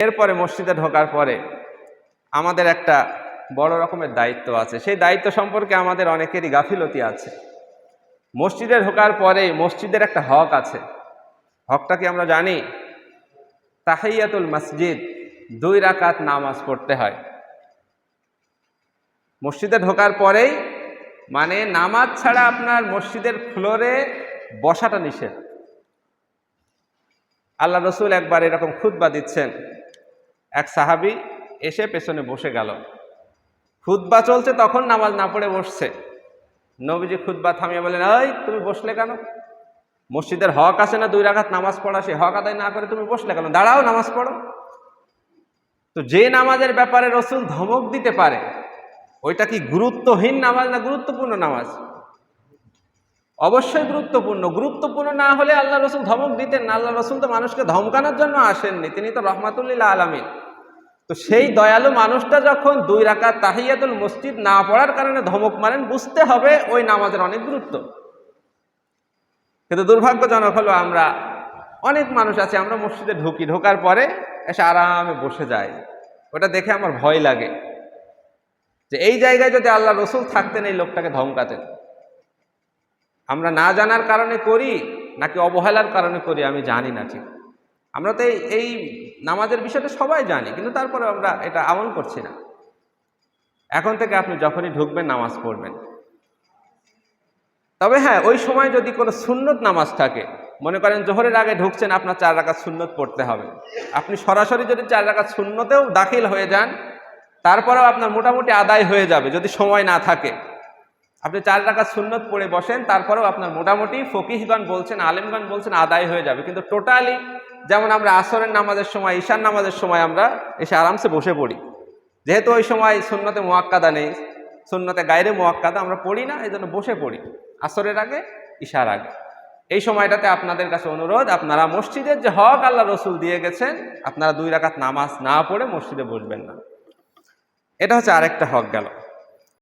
এরপরে মসজিদে ঢোকার পরে আমাদের একটা বড় রকমের দায়িত্ব আছে। সেই দায়িত্ব সম্পর্কে আমাদের অনেকেরই গাফিলতি আছে। মসজিদে ঢোকার পরে মসজিদের একটা হক আছে। হকটা কি আমরা জানি? তাহাইয়াতুল মসজিদ দুই রাকাত নামাজ পড়তে হয়। মসজিদে ঢোকার পরেই মানে নামাজ ছাড়া আপনার মসজিদের ফ্লোরে বসাটা নিষেধ। আল্লাহ রসুল একবার এরকম খুতবা দিচ্ছেন। এক সাহাবি এসে পেছনে বসে গেল। খুতবা চলছে তখন নামাজ না পড়ে বসছে। নবীজি খুতবা থামিয়ে বলেন এই, তুমি বসলে কেন? মসজিদের হক আছে না দুই রাখাত নামাজ পড়া? সে হক আদায় না করে তুমি বসলে কেন? দাঁড়াও, নামাজ পড়ো। তো যে নামাজের ব্যাপারে রসুল ধমক দিতে পারে, ওইটা কি গুরুত্বহীন নামাজ না গুরুত্বপূর্ণ নামাজ? অবশ্যই গুরুত্বপূর্ণ। গুরুত্বপূর্ণ না হলে আল্লাহ রসুল ধমক দিতেন না। আল্লাহ রসুল তো মানুষকে ধমকানোর জন্য আসেননি। তিনি তো রহমাতুল্লিল্লাহ আলমিন। তো সেই দয়ালু মানুষটা যখন দুই রাকাত তাহিয়াতুল মসজিদ না পড়ার কারণে ধমক মারেন, বুঝতে হবে ওই নামাজের অনেক গুরুত্ব। কিন্তু দুর্ভাগ্যজনক হলো আমরা অনেক মানুষ আছে, আমরা মসজিদে ঢুকি। ঢোকার পরে এসে আরামে বসে যাই। ওটা দেখে আমার ভয় লাগে যে এই জায়গায় যদি আল্লাহ রসুল থাকতেন, এই লোকটাকে ধমকাতেন। আমরা না জানার কারণে করি, নাকি অবহেলার কারণে করি, আমি জানি না ঠিক। আমরা তো এই নামাজের বিষয়টা সবাই জানি, কিন্তু তারপরে আমরা এটা আমল করছি না। এখন থেকে আপনি যখনই ঢুকবেন, নামাজ পড়বেন। তবে হ্যাঁ ওই সময় যদি কোনো সুন্নত নামাজ থাকে, মনে করেন জোহরের আগে ঢুকছেন, আপনার চার রাকাত সুন্নত পড়তে হবে। আপনি সরাসরি যদি চার রাকাত শূন্যতেও দাখিল হয়ে যান, তারপরেও আপনার মোটামুটি আদায় হয়ে যাবে, যদি সময় না থাকে। আপনি চার রাকাত সুন্নত পড়ে বসেন, তারপরেও আপনার মোটামুটি ফকিহগণ বলছেন, আলেমগণ বলছেন আদায় হয়ে যাবে। কিন্তু টোটালি যেমন আমরা আসরের নামাজের সময় ঈশান নামাজের সময় আমরা এসে আরামসে বসে পড়ি। যেহেতু ওই সময় সুন্নতে মোয়াক্কাদা নেই, সুন্নতে গায়রে মোয়াক্কাদা আমরা পড়ি না এই জন্য বসে পড়ি। আসরের আগে, ঈশার আগে। এই সময়টাতে আপনাদের কাছে অনুরোধ, আপনারা মসজিদের যে হক আল্লাহ রসুল দিয়ে গেছেন, আপনারা দুই রাকাত নামাজ না পড়ে মসজিদে বসবেন না। এটা হচ্ছে আরেকটা হক গেল।